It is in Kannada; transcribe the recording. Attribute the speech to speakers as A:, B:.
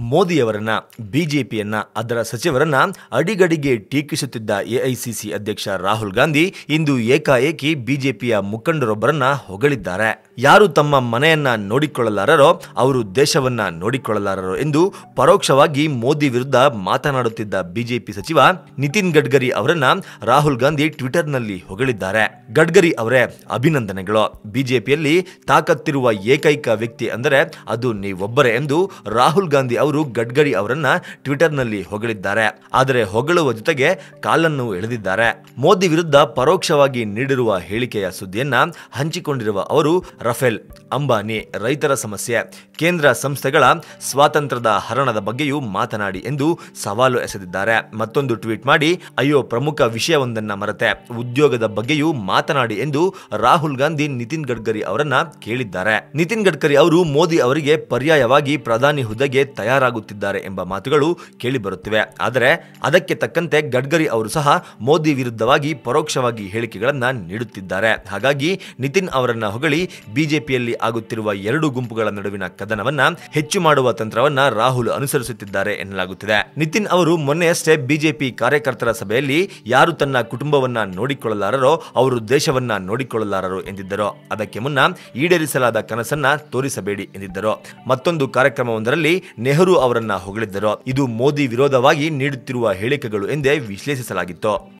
A: ಮೋದಿಯವರನ್ನ, ಬಿಜೆಪಿಯನ್ನ, ಅದರ ಸಚಿವರನ್ನ ಅಡಿಗಡಿಗೆ ಟೀಕಿಸುತ್ತಿದ್ದ ಎಐಸಿಸಿ ಅಧ್ಯಕ್ಷ ರಾಹುಲ್ ಗಾಂಧಿ ಇಂದು ಏಕಾಏಕಿ ಬಿಜೆಪಿಯ ಮುಖಂಡರೊಬ್ಬರನ್ನ ಹೊಗಳಿದ್ದಾರೆ. ಯಾರು ತಮ್ಮ ಮನೆಯನ್ನ ನೋಡಿಕೊಳ್ಳಲಾರರೋ, ಅವರು ದೇಶವನ್ನ ನೋಡಿಕೊಳ್ಳಲಾರರೋ ಎಂದು ಪರೋಕ್ಷವಾಗಿ ಮೋದಿ ವಿರುದ್ಧ ಮಾತನಾಡುತ್ತಿದ್ದ ಬಿಜೆಪಿ ಸಚಿವ ನಿತಿನ್ ಗಡ್ಕರಿ ಅವರನ್ನ ರಾಹುಲ್ ಗಾಂಧಿ ಟ್ವಿಟರ್ನಲ್ಲಿ ಹೊಗಳಿದ್ದಾರೆ. ಗಡ್ಕರಿ ಅವರೇ ಅಭಿನಂದನೆಗಳು. ಬಿಜೆಪಿಯಲ್ಲಿ ತಾಕತ್ತಿರುವ ಏಕೈಕ ವ್ಯಕ್ತಿ ಅಂದರೆ ಅದು ನೀವೊಬ್ಬರೇ ಎಂದು ರಾಹುಲ್ ಗಾಂಧಿ ಅವರು ಗಡ್ಕರಿ ಅವರನ್ನ ಟ್ವಿಟರ್ನಲ್ಲಿ ಹೊಗಳಿದ್ದಾರೆ. ಆದರೆ ಹೊಗಳುವ ಜೊತೆಗೆ ಕಾಲನ್ನು ಎಳೆದಿದ್ದಾರೆ. ಮೋದಿ ವಿರುದ್ಧ ಪರೋಕ್ಷವಾಗಿ ನೀಡಿರುವ ಹೇಳಿಕೆಯ ಸುದ್ದಿಯನ್ನ ಹಂಚಿಕೊಂಡಿರುವ ಅವರು ರಫೇಲ್, ಅಂಬಾನಿ ರೈತರ ಸಮಸ್ಯೆ. ಕೇಂದ್ರ ಸಂಸ್ಥೆಗಳ ಸ್ವಾತಂತ್ರ್ಯದ ಹರಣದ ಬಗ್ಗೆಯೂ ಮಾತನಾಡಿ ಎಂದು ಸವಾಲು ಎಸೆದಿದ್ದಾರೆ. ಮತ್ತೊಂದು ಟ್ವೀಟ್ ಮಾಡಿ, ಅಯ್ಯೋ, ಪ್ರಮುಖ ವಿಷಯವೊಂದನ್ನ ಮರೆತೆ. ಉದ್ಯೋಗದ ಬಗ್ಗೆಯೂ ಮಾತನಾಡಿ ಎಂದು ರಾಹುಲ್ ಗಾಂಧಿ, ನಿತಿನ್ ಗಡ್ಕರಿ ಅವರನ್ನ ಕೇಳಿದ್ದಾರೆ. ನಿತಿನ್ ಗಡ್ಕರಿ ಅವರು ಮೋದಿ ಅವರಿಗೆ ಪರ್ಯಾಯವಾಗಿ ಪ್ರಧಾನಿ ಹುದ್ದೆಗೆ ತಯಾರಾಗುತ್ತಿದ್ದಾರೆ ಎಂಬ ಮಾತುಗಳು ಕೇಳಿಬರುತ್ತಿವೆ. ಆದರೆ ಅದಕ್ಕೆ ತಕ್ಕಂತೆ ಗಡ್ಕರಿ ಅವರು ಸಹ ಮೋದಿ ವಿರುದ್ಧವಾಗಿ ಪರೋಕ್ಷವಾಗಿ ಹೇಳಿಕೆಗಳನ್ನು ನೀಡುತ್ತಿದ್ದಾರೆ. ಹಾಗಾಗಿ ನಿತಿನ್ ಅವರನ್ನ ಹೊಗಳಿ ಬಿಜೆಪಿಯಲ್ಲಿ ಆಗುತ್ತಿರುವ ಎರಡು ಗುಂಪುಗಳ ನಡುವಿನ ಕದನವನ್ನ ಹೆಚ್ಚು ಮಾಡುವ ತಂತ್ರವನ್ನ ರಾಹುಲ್ ಅನುಸರಿಸುತ್ತಿದ್ದಾರೆ ಎನ್ನಲಾಗುತ್ತಿದೆ. ನಿತಿನ್ ಅವರು ಮೊನ್ನೆಯಷ್ಟೇ ಬಿಜೆಪಿ ಕಾರ್ಯಕರ್ತರ ಸಭೆಯಲ್ಲಿ ಯಾರು ತನ್ನ ಕುಟುಂಬವನ್ನ ನೋಡಿಕೊಳ್ಳಲಾರರೋ ಅವರು ದೇಶವನ್ನ ನೋಡಿಕೊಳ್ಳಲಾರರು ಎಂದಿದ್ದರು. ಅದಕ್ಕೆ ಮುನ್ನ ಈಡೇರಿಸಲಾದ ಕನಸನ್ನ ತೋರಿಸಬೇಡಿ ಎಂದಿದ್ದರು. ಮತ್ತೊಂದು ಕಾರ್ಯಕ್ರಮವೊಂದರಲ್ಲಿ ನೆಹರು ಅವರನ್ನ ಹೊಗಳಿದ್ದರು ಇದು ಮೋದಿ ವಿರೋಧವಾಗಿ ನೀಡುತ್ತಿರುವ ಹೇಳಿಕೆಗಳು ಎಂದೇ ವಿಶ್ಲೇಷಿಸಲಾಗಿತ್ತು.